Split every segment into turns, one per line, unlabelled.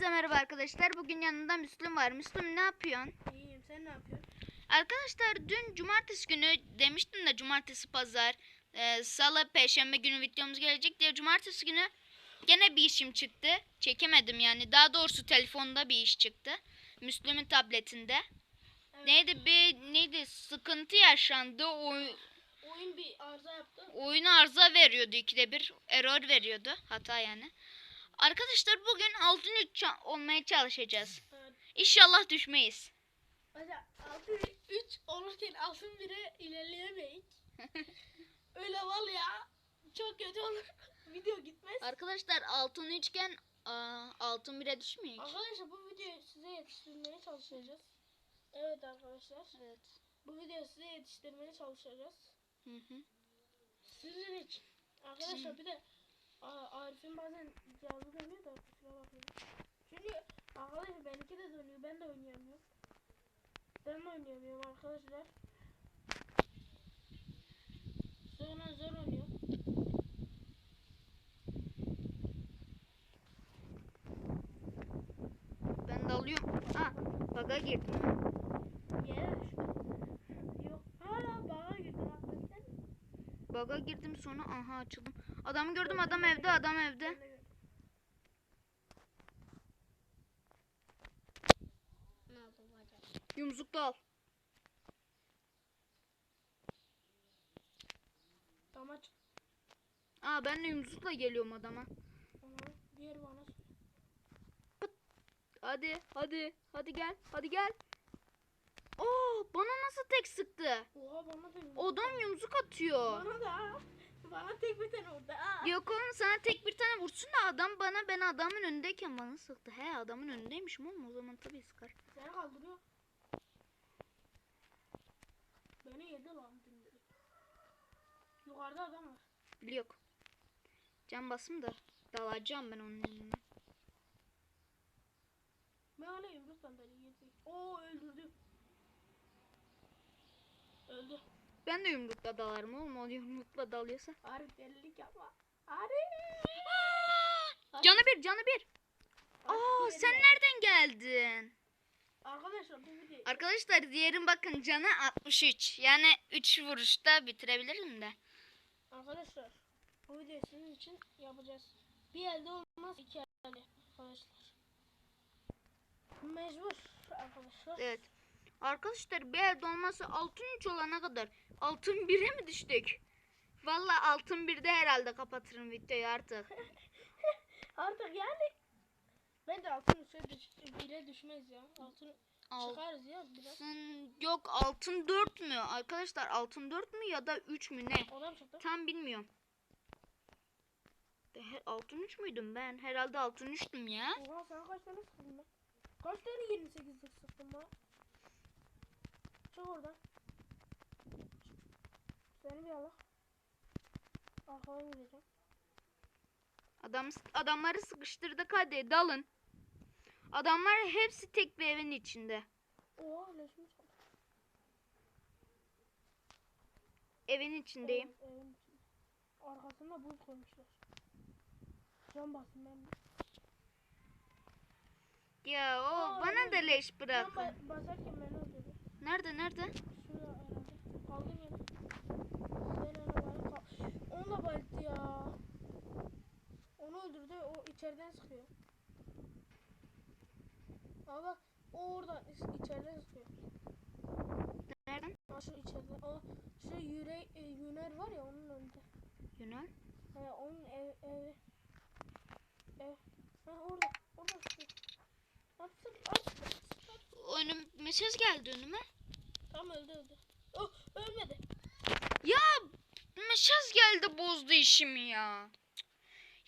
Hepinize merhaba arkadaşlar. Bugün yanında Müslüm var. Müslüm ne yapıyorsun?
İyiyim sen ne yapıyorsun?
Arkadaşlar dün cumartesi günü demiştim de cumartesi pazar, e, salı, perşembe günü videomuz gelecek diye cumartesi günü gene bir işim çıktı. Çekemedim yani. Daha doğrusu telefonda bir iş çıktı. Müslüm'ün tabletinde.
Evet.
Neydi bir neydi sıkıntı yaşandı. Oy,
Oyun bir arıza yaptı.
oyun arıza veriyordu ikide bir. Error veriyordu. Hata yani. Arkadaşlar bugün altın 3 olmaya çalışacağız.
Evet.
İnşallah düşmeyiz.
Mesela 6 3 olurken altın 1'e ilerleyemeyiz. Öyle var ya çok kötü olur. Video gitmez.
Arkadaşlar altın üçgen aa, altın bire düşmüyor.
Arkadaşlar bu videoyu size yetiştirmeye çalışacağız. Evet arkadaşlar.
Evet.
Bu videoyu size yetiştirmeye çalışacağız.
Hı hı.
Sizin için. Arkadaşlar bir de Aa, Arif'in bazen cihazı dönüyor da kusura bakmayın. Çünkü arkadaşlar benimki de dönüyor. Ben de oynayamıyorum. Ben de oynayamıyorum arkadaşlar. Sonra zor oynuyor.
Ben de alıyorum. Ha, baga girdim.
Yere. Yok. Hala bağa girdim.
Baga girdim sonra aha açıldım. Adamı gördüm adam evde adam evde.
Acaba?
Yumrukla al.
Tamam. çık.
Aa ben de yumrukla geliyorum adama.
Tamam. Diğer bana söyle.
Hadi hadi hadi gel hadi gel. Oo bana nasıl tek sıktı?
Oha bana da yumruk.
Adam yumruk atıyor.
Bana da. Bana tek bir tane orada. Aa.
Yok oğlum sana tek bir tane vursun da adam bana ben adamın önündeyken bana sıktı. He adamın önündeymişim oğlum o zaman tabii sıkar.
Seni kaldırıyor. Beni yedi lan dümdüz. Yukarıda adam var.
Yok. Can basım da dalacağım ben onun önüne.
Ben öyle yumruktan beni yedi. Oo öldürdü. Öldü.
Ben de yumrukla dalarım oğlum o yumrukla dalıyorsa.
Arif delilik yapma. Arif.
Canı bir canı bir. Aa sen nereden geldin?
Arkadaşlar bu video.
Arkadaşlar diğerin bakın canı 63. Yani 3 vuruşta bitirebilirim de.
Arkadaşlar bu videoyu sizin için yapacağız. Bir elde olmaz iki elde arkadaşlar. Mecbur arkadaşlar.
Evet. Arkadaşlar bir elde olması altın 3 olana kadar altın 1'e mi düştük? Valla altın 1'de herhalde kapatırım videoyu artık.
Artık yani bence altın üçe düş, bire düşmez ya. Altın çıkarız ya biraz.
Altın yok altın 4 mü? Arkadaşlar altın 4 mü ya da 3 mü ne? Tam bilmiyorum. De, altın 3 müydüm ben? Herhalde altın 3'tüm ya.
Oha sen kaç tane sıktın lan? Kaç tane 28'lik sıktın lan? Çık oradan. Seni bir Allah. Arkadan gideceğim.
Adam adamları sıkıştırdık hadi dalın. Adamlar hepsi tek bir evin içinde.
Oha çaldı.
Evin içindeyim.
Evet, evin içinde. Arkasında buz koymuşlar. Can basın ben de.
Ya o
Aa,
bana da leş
Can
bırakın.
ba- basarken öldürdü.
Nerede nerede?
Şurada herhalde. Kaldım yine. Ben kal. Bayılttı ya. Onu öldürdü. O içeriden sıkıyor. Aa bak. O orada iç- içeriden sıkıyor.
Nereden?
Aa şu içeriden. O şu yüre, e, yüner var ya onun önünde.
Yunan.
He onun ev evi. Ev. Ha orada. Orada sıkıyor. At sık at sık. at.
Önüm mesaj geldi önüme.
Tam öldü öldü. Oh ölmedi.
Ya mesaj geldi bozdu işimi ya.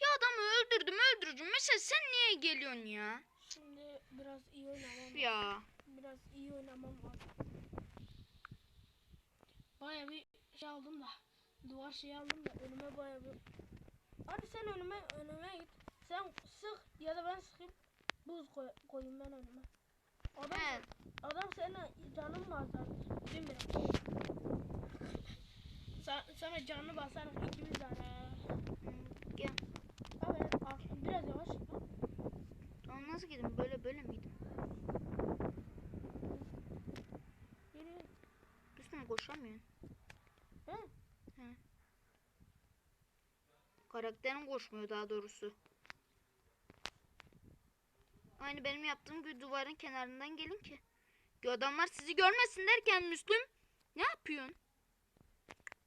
Ya adamı öldürdüm öldürdüm. Mesela sen niye geliyorsun ya?
Şimdi biraz iyi oynamam.
Ya.
Biraz iyi oynamam lazım. Baya bir şey aldım da. Duvar şey aldım da önüme baya bir. Hadi sen önüme önüme git. Sen sık ya da ben sıkayım. Buz koy, koyayım ben önüme. Adam, adam senin canın var zaten. Değil mi? Sa sana canını basarım ikimiz tane.
Gel.
Abi biraz yavaş.
Tamam nasıl gidin? Böyle böyle miydi? Yürü. Üstüne koşamıyorsun. He? He. Karakterin koşmuyor daha doğrusu. Aynı benim yaptığım gibi duvarın kenarından gelin ki. Ki Adamlar sizi görmesin derken Müslüm ne yapıyorsun?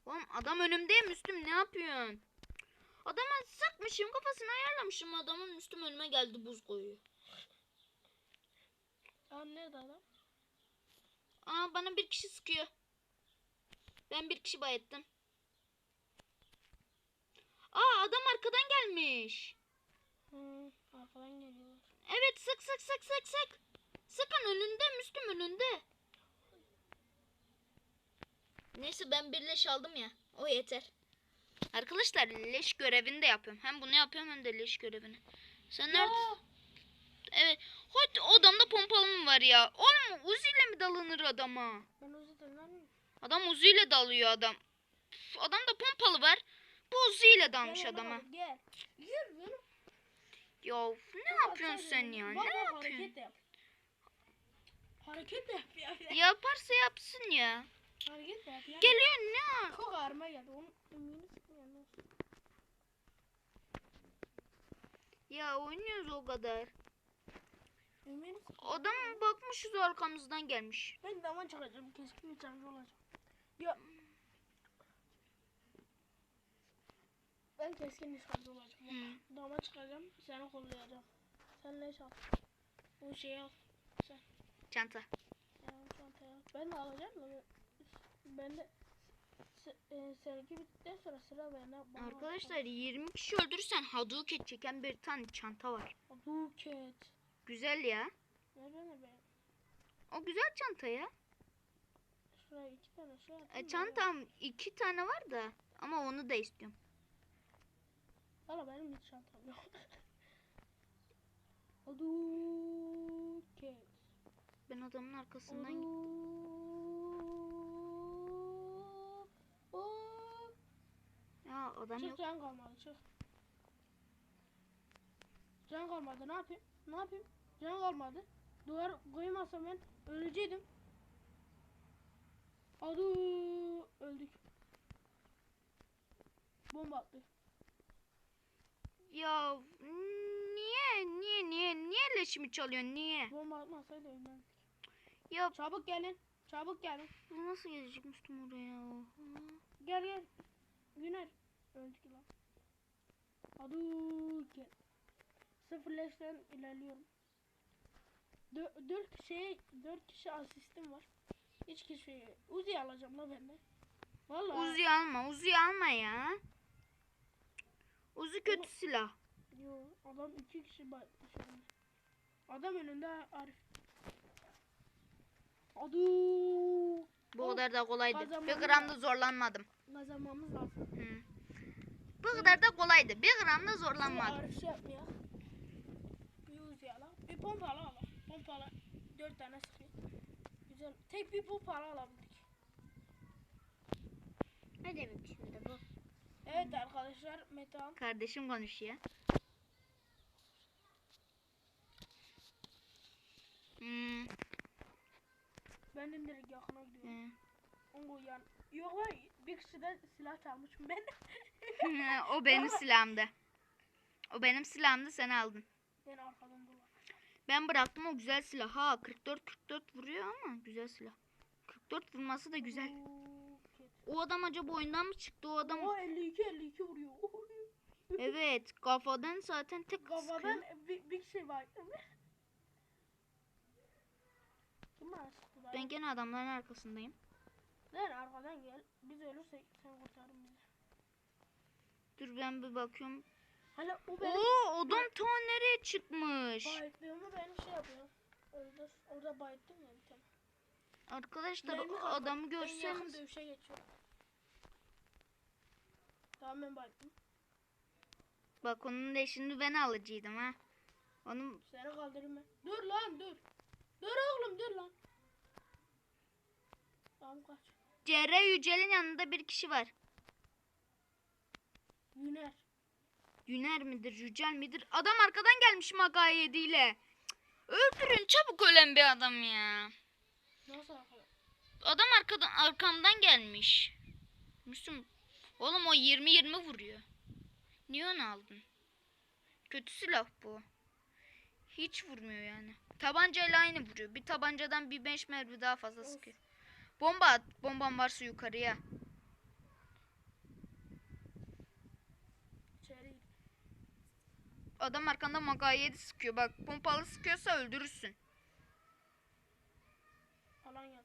Oğlum adam önümde Müslüm ne yapıyorsun? Adama sıkmışım kafasını ayarlamışım adamın Müslüm önüme geldi buz koyuyor.
Anne de adam.
Aa bana bir kişi sıkıyor. Ben bir kişi bayettim. Aa adam arkadan gelmiş.
Hı, arkadan geliyorlar.
Evet sık sık sık sık sık. Sıkın önünde Müslüm önünde. Neyse ben bir leş aldım ya. O yeter. Arkadaşlar leş görevini de yapıyorum. Hem bunu yapıyorum hem de leş görevini. Sen nerede? Evet. Hadi odamda pompalı mı var ya? Oğlum Uzi ile mi dalınır adama?
ben yüzden lan.
Adam Uzi ile dalıyor adam. Üf, adamda pompalı var. Bu Uzi ile dalmış
Gel
adama.
Gel. Gel benim.
Ya ne yapıyorsun sen ya? Ne
bak,
yapıyorsun?
Hareket de yap. Hareket de yap ya.
Yaparsa yapsın ya.
Hareket de yap ya.
Geliyor ne?
Çok ağrıma geldi. Onun ümini sıkmıyor.
Ya oynuyoruz o kadar. Adam bakmışız arkamızdan gelmiş.
Ben dama çıkacağım. Keskin nişancı olacağım. Ya. Ben keskin nişancı olacağım.
Hı.
Dama çıkacağım. Seni kollayacağım. Sen leş al. Bu şeyi al. Sen.
Çanta.
Ya, çantayı al. Ben de alacağım da. Ben de e, seninki bittikten sonra sıra. Bana
Arkadaşlar 20 kişi öldürürsen Hadouken çeken bir tane çanta var.
Buket.
Güzel ya.
Nerede ne be?
O güzel çanta ya.
Şuraya iki tane atayım
E, çantam iki tane var da ama onu da istiyorum.
Valla benim hiç çantam yok. Buket.
Ben adamın arkasından gittim. Ya adam
Çık
yok.
can kalmadı çık. Can kalmadı ne yapayım? Ne yapayım? Can kalmadı. Duvar koymazsam ben öleceydim. Adı öldük. Bomba attı.
Ya niye niye niye niye leşimi çalıyorsun niye?
Bomba atmasaydı ölmezdik.
Ya
Çabuk gelin. Çabuk gelin.
bu nasıl gelecek Müslüm oraya? Oha.
Gel gel. Güner. Öldük lan. Adı gel. Sıfır leşten ilerliyorum. Dö- dört kişi, dört kişi asistim var. Hiç kişi Uzi alacağım la ben de. Vallahi.
Uzi alma Uzi alma ya. Uzi kötü silah.
Yo, adam iki kişi önümde. Adam önünde Arif. Adı.
Bu
Oh,
kadar da kolaydı. Bir gram da zorlanmadım.
Kazanmamız lazım.
Hı. Bu kadar da kolaydı. Bir gram da zorlanmadım.
Arif şey yapmıyor. Bir Uzi ala. Bir pompa ala ala. Pompa ala. Dört tane sıkıyor. Güzel. Tek bir pompa ala alabildik.
Ne demek şimdi bu?
Evet arkadaşlar Metehan.
Kardeşim konuşuyor. Hmm.
Ben de direkt yakına gidiyorum. yan. Yok lan bir kişi de silah çalmışım ben.
o benim silahımdı. O benim silahımdı sen aldın.
ben arkadan dolan.
Ben bıraktım o güzel silah. Ha 44 44 vuruyor ama güzel silah. 44 vurması da güzel.
Buket.
O adam acaba oyundan mı çıktı o adam?
O 52 52 vuruyor.
Evet kafadan zaten tek sıkıyor.
Kafadan bir, bir şey var. Kim bana sıktı lan?
Ben gene adamların arkasındayım.
Lan arkadan gel. Biz ölürsek sen kurtarın bizi.
Dur ben bir bakıyorum.
Hala o benim
Oo adam ta nereye çıkmış?
bayıttığımı benim şey yapıyor. Orada, orada bayıttım ya bir tane.
Arkadaşlar
Mermi kaldı.
adamı
En yakın
görseniz.
dövüşe geçiyor. Tamam ben bayıttım.
Bak onun leşini ben alıcıydım ha. Onun
Seni kaldırayım ben. Dur lan dur. Dur oğlum dur lan. Tamam kaç.
CR Yücel'in yanında bir kişi var.
Güner.
Yüner midir, Yücel midir? Adam arkadan gelmiş Maga 7 ile. Öldürün çabuk ölen bir adam ya.
Nasıl?
Adam arkadan arkamdan gelmiş. Müslüm. Oğlum o 20 20 vuruyor. Niye onu aldın? Kötü silah bu. Hiç vurmuyor yani. Tabancayla aynı vuruyor. Bir tabancadan bir beş mermi daha fazla
Of.
sıkıyor. Bomba at. Bomban varsa yukarıya. Adam arkanda maga 7 sıkıyor. Bak pompalı sıkıyorsa öldürürsün.
Alan geldi.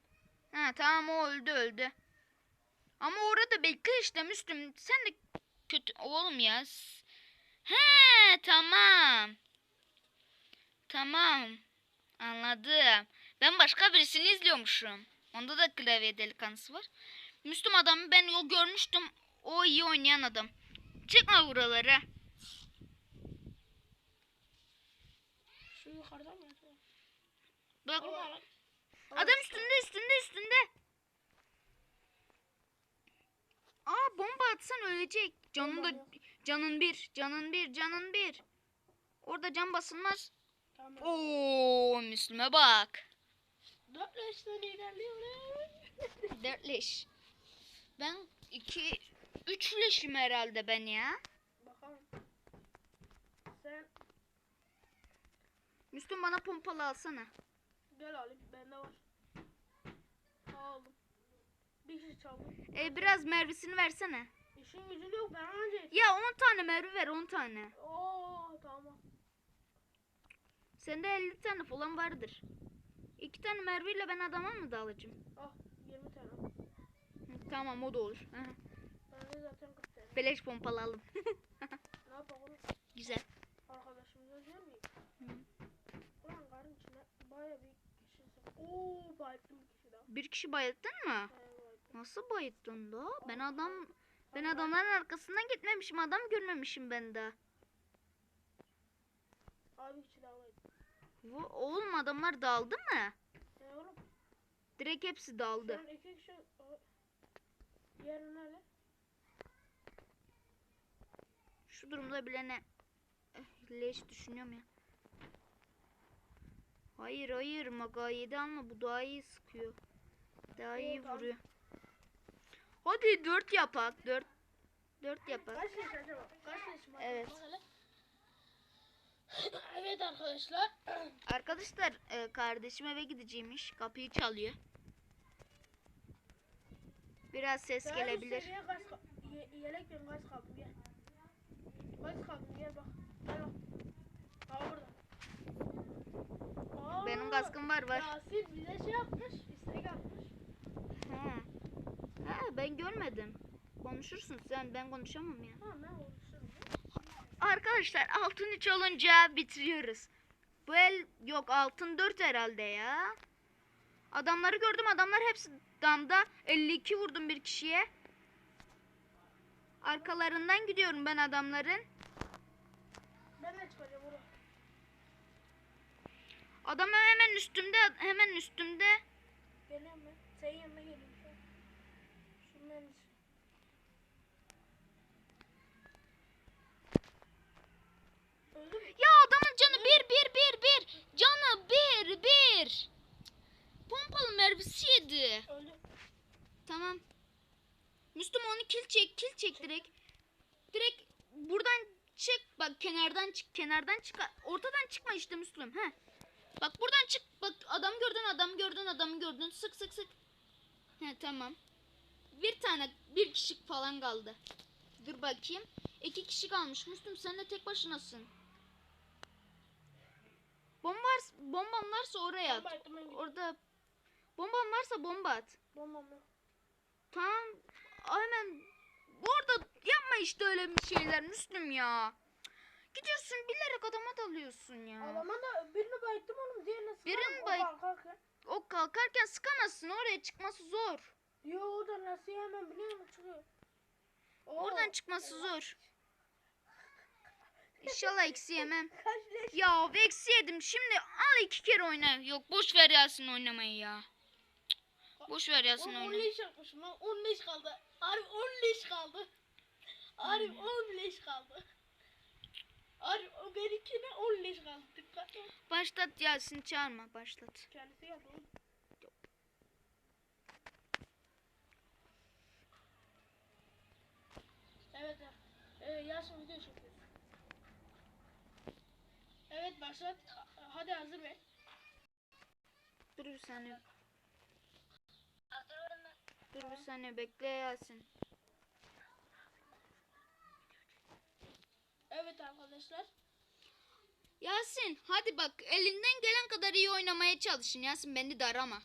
Ha tamam o öldü öldü. Ama orada bekle işte Müslüm. Sen de kötü oğlum ya. He tamam. Tamam. Anladım. Ben başka birisini izliyormuşum. Onda da klavye delikanlısı var. Müslüm adamı ben o görmüştüm. O iyi oynayan adam. Çıkma buralara.
Şu yukarıda mı?
Bak
alan-
adam üstünde üstünde üstünde. Aa bomba atsan ölecek. Canın da canın bir, canın bir, canın bir. Orada can basılmaz.
Tamam.
Oo Müslüme bak.
Dört leşten ilerliyorum.
Dörtleş. Ben iki, üç leşim herhalde ben ya.
Bakalım. Sen
Müslüm bana pompalı alsana.
Gel alayım. Bende var. Aldım. Bir kişi çaldı.
E biraz mervisini versene.
İşin gücün yok. Ben önce.
Ya 10 tane mervi ver 10 tane.
Oo tamam.
Sende 50 tane falan vardır. 2 tane merviyle ben adama mı dalacağım?
Ah 20 tane.
Hı, Tamam o da olur. Aha.
Bende zaten 40 tane.
Beleş pompalı aldım.
Ne yapalım?
Güzel.
Arkadaşımıza diyor muyum? Ulan karın içine baya bir kişi sık- Oo bayıldım bir kişi daha.
Bir kişi bayılttın mı?
Bayıldım.
Nasıl bayılttın da? Ben adam ben adamların arkasından gitmemişim. Adam görmemişim ben de.
Abi kişi daha bayıldım.
Bu, oğlum adamlar daldı mı?
Ne oğlum?
Direkt hepsi daldı.
Sen iki kişi Diğeri nerede?
Şu durumda bile ne eh, leş düşünüyorum ya. Hayır hayır Maga 7 alma bu daha iyi sıkıyor. Daha iyi
tamam.
vuruyor. Hadi 4 yapak 4 4 yapak.
Kaç leş acaba? Kaç leş var?
Evet.
Evet arkadaşlar.
Arkadaşlar e, kardeşim eve gideceğimiş. Kapıyı çalıyor. Biraz ses
Daha
gelebilir.
ye- yelek ben gel. Gaz kaldım gel bak. Gel bak. Burada. Aa,
Benim kaskım var var.
Yasin bize şey yapmış. istek atmış.
He. He ben görmedim. Konuşursun sen ben konuşamam ya.
Ha ben konuşurum.
Arkadaşlar altın 3 olunca bitiriyoruz. Bu el yok altın 4 herhalde ya. Adamları gördüm adamlar hepsi damda. 52 vurdum bir kişiye. Arkalarından gidiyorum ben adamların.
Ben de çıkacağım oraya.
Adam hemen üstümde hemen üstümde.
Geliyorum ben. Senin yanına geliyorum şu an. Şundan Öldü mü?
Ya adamın canı bir bir bir bir. Canı bir bir. Pompalı mermisi yedi.
Öldü.
Tamam. Müslüm onu kill çek, kill çek direkt. Direkt buradan çık. Bak kenardan çık, kenardan çık. Ortadan çıkma işte Müslüm. He. Bak buradan çık. Bak adam gördün, adam gördün, adamı gördün. Sık sık sık. He tamam. Bir tane, bir kişi falan kaldı. Dur bakayım. İki kişi kalmış. Müslüm sen de tek başınasın. Bomba var, bomban varsa oraya at.
Bomba.
Orada bomban varsa bomba at.
Bombam yok.
Tamam. Hemen orada yapma işte öyle bir şeyler Müslüm ya. Gidiyorsun bilerek adama dalıyorsun ya.
Adama da birini bayıttım oğlum diğerine sıkarım.
Birini
O
bayıt-
kalkarken.
O kalkarken sıkamazsın oraya çıkması zor.
Yo o da nasıl hemen biliyor musun çıkıyor. Oo.
Oradan çıkması zor. İnşallah eksi yemem. Ya eksi yedim şimdi al iki kere oyna. Yok boş ver Yasin oynamayı ya. Boş ver Yasin
10
oynamayı.
leş yapmışım lan 10 leş kaldı. Arif 10 leş kaldı. Arif 10 leş kaldı. Arif o benimkine 10 leş kaldı. Dikkat.
Başlat Yasin çağırma başlat.
Kendisi oğlum. Evet. ya. e, Yasin video çekiyoruz. Evet başlat. Hadi hazır ver.
Dur bir saniye. Dur bir saniye bekle Yasin.
Evet arkadaşlar.
Yasin hadi bak elinden gelen kadar iyi oynamaya çalışın Yasin beni de arama.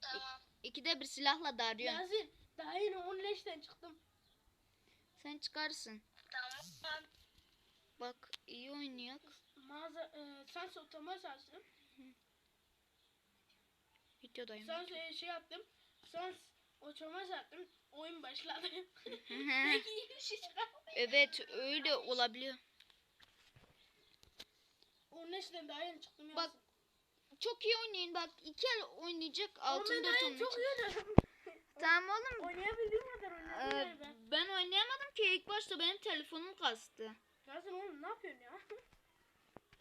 Tamam.
İkide bir silahla da arıyorsun.
Yasin daha yeni 10 leşten çıktım.
Sen çıkarsın.
Tamam.
Bak iyi oynuyor.
Mağaza e, sen sotlama sarsın.
Videodayım.
Sen şey yaptım. Sen oturma sattım. Oyun başladı. Peki bir şey
evet öyle olabiliyor.
10 leşten daha yeni çıktım.
Bak, Çok iyi oynayın bak iki el oynayacak altın dört
yeni çok
oynayacak.
iyi oynadım.
Tamam oğlum.
Oynayabildiğim kadar
Ee,
oynadım ben.
ben oynayamadım ki ilk başta benim telefonum kastı.
Yasin oğlum ne yapıyorsun ya?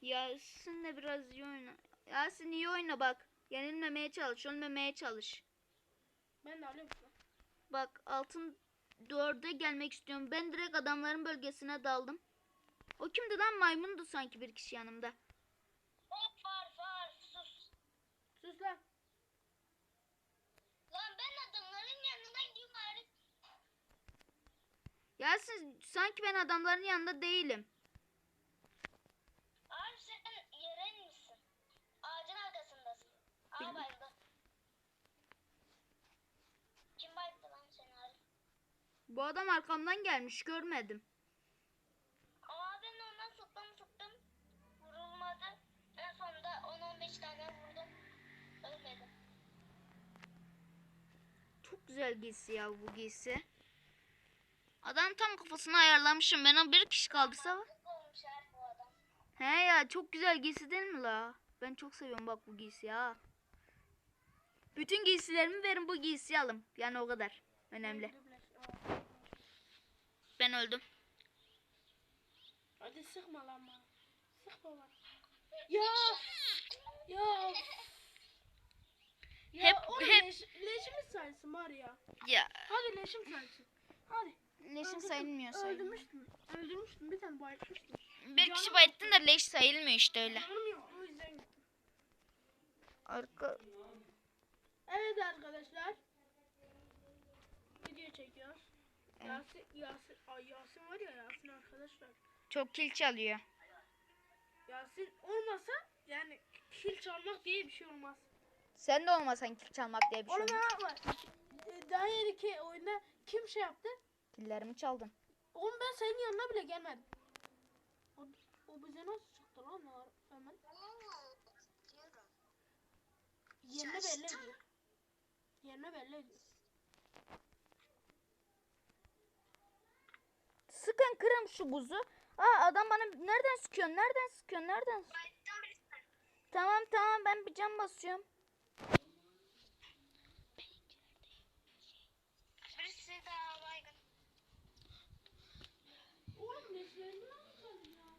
Yasin de biraz iyi oyna. Yasin iyi oyna bak. Yenilmemeye çalış, ölmemeye çalış.
Ben de alıyorum.
Bak altın dörde gelmek istiyorum. Ben direkt adamların bölgesine daldım. O kimdi lan maymundu sanki bir kişi yanımda.
Hop var var sus.
Sus lan.
Lan ben adamların yanına gidiyorum Arif.
Yasin sanki ben adamların yanında değilim.
Arif sen yere inmişsin. Ağacın arkasındasın. Aa
Bilmiyorum.
bayıldı. Kim bayıldı lan seni Arif?
Bu adam arkamdan gelmiş görmedim.
Ama ben ondan sıktım sıktım. Vurulmadı. En sonunda 10-15 tane vurdum. Ölmedi.
Çok güzel giysi ya bu giysi. Adam tam kafasını ayarlamışım. Ben bir kişi kaldıysa var. He ya çok güzel giysi değil mi la? Ben çok seviyorum bak bu giysi ya. Bütün giysilerimi verin bu giysiyi alın. Yani o kadar. Önemli. Ben öldüm.
Hadi sıkma lan bana. Sıkma bana. Ya. Ya. Ya
Hep-
oğlum
hep-
leş, leşimiz saysın var ya.
Ya
Hadi leşim saysın. Hadi. Öldürdüm,
sayılmıyor sayılmıyor.
Öldürmüştüm. Öldürmüştüm. Bir tane bayıltmıştım.
Bir kişi bayıttın da leş sayılmıyor işte öyle.
Canım. O yüzden gittim.
Arka...
Evet arkadaşlar. Video çekiyoruz. Yasin, Yasin, ay Yasin var ya Yasin arkadaşlar.
Çok kil çalıyor.
Yasin olmasa yani kil çalmak diye bir şey olmaz.
Sen de olmasan kil çalmak diye bir şey olmaz.
var? E, Daha yeni ki oyunda kim şey yaptı?
Killerimi çaldın.
Oğlum ben senin yanına bile gelmedim. O, o bize nasıl çıktı lan hemen? Yerini belli ediyor. Yerini belli ediyor.
Sıkın kırın şu buzu. Aa adam bana nereden sıkıyor? Nereden sıkıyor? Nereden? Tamam tamam ben bir cam basıyorum.
Birisi daha baygın.
Oğlum leşlerini ne yapacaksın ya?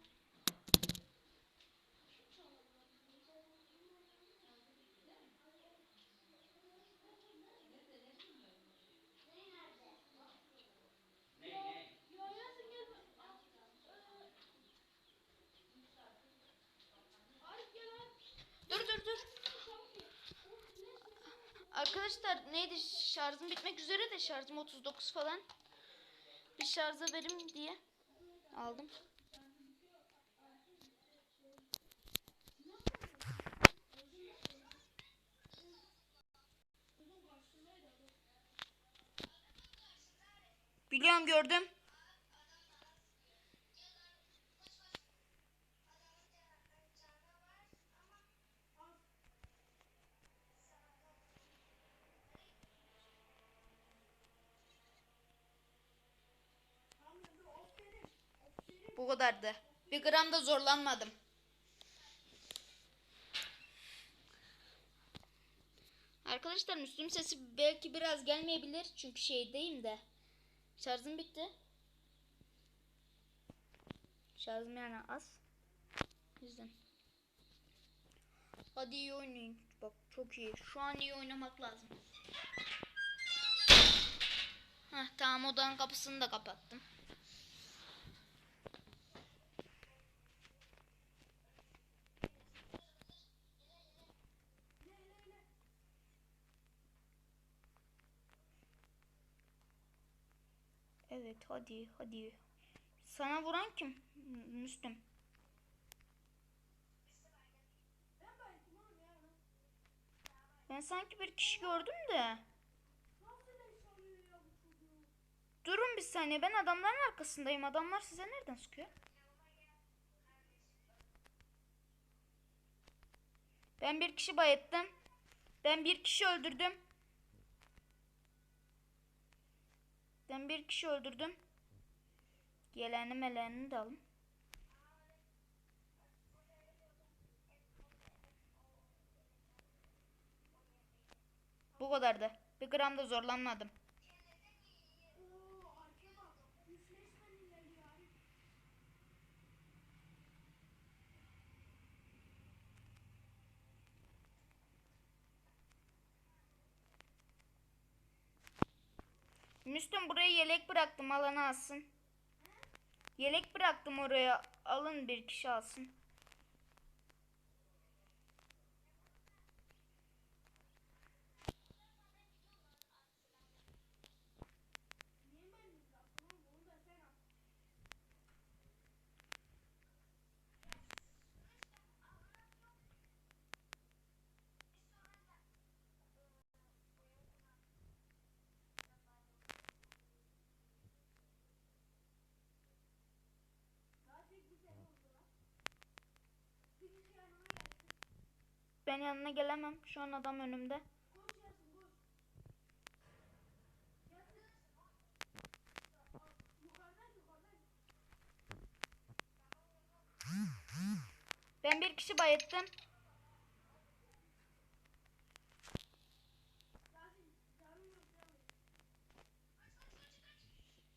Ya Yasin gel. Arif gel Arif.
Dur dur dur. Arkadaşlar neydi şarjım bitmek üzere de şarjım 39 falan. Bir şarja verim diye aldım. Biliyorum gördüm. Kadardı. Bir gram da zorlanmadım. Arkadaşlar Müslüm sesi belki biraz gelmeyebilir çünkü şeydeyim de. Şarjım bitti. Şarjım yani az. Yüzden. Hadi iyi oynayın. Bak çok iyi. Şu an iyi oynamak lazım. Heh, tamam odanın kapısını da kapattım. Evet hadi hadi. Sana vuran kim? Müslüm.
Ben
sanki bir kişi gördüm de. Durun bir saniye ben adamların arkasındayım. Adamlar size nereden sıkıyor? Ben bir kişi bayılttım. Ben bir kişi öldürdüm. Ben bir kişi öldürdüm. Geleni meleğini de alın. Bu kadardı. Bir gram da zorlanmadım.
Oo arkaya bak. Üfleşmen ileri ya.
Müslüm buraya yelek bıraktım alanı alsın. Yelek bıraktım oraya alın bir kişi alsın.
Niye ben yaptım oğlum? Bunu da sen al. Zaten güzel oldu lan. Bir kişi yanıma gelsin.
Ben yanına gelemem. Şu an adam önümde. Ben bir kişi
canım.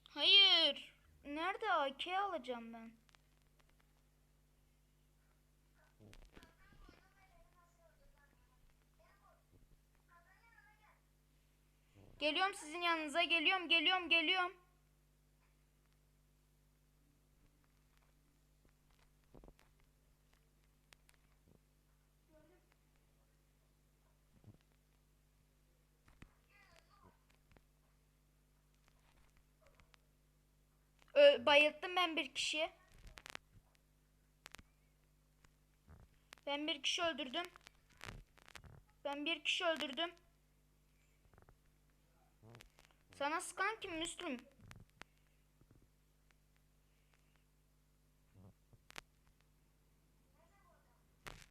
Hayır. Nerede AK alacağım ben? Geliyorum sizin yanınıza. Geliyorum, geliyorum, geliyorum. Ö, bayılttım ben bir kişiyi. Ben bir kişi öldürdüm. Ben bir kişi öldürdüm. Sana sıkan kim Müslüm?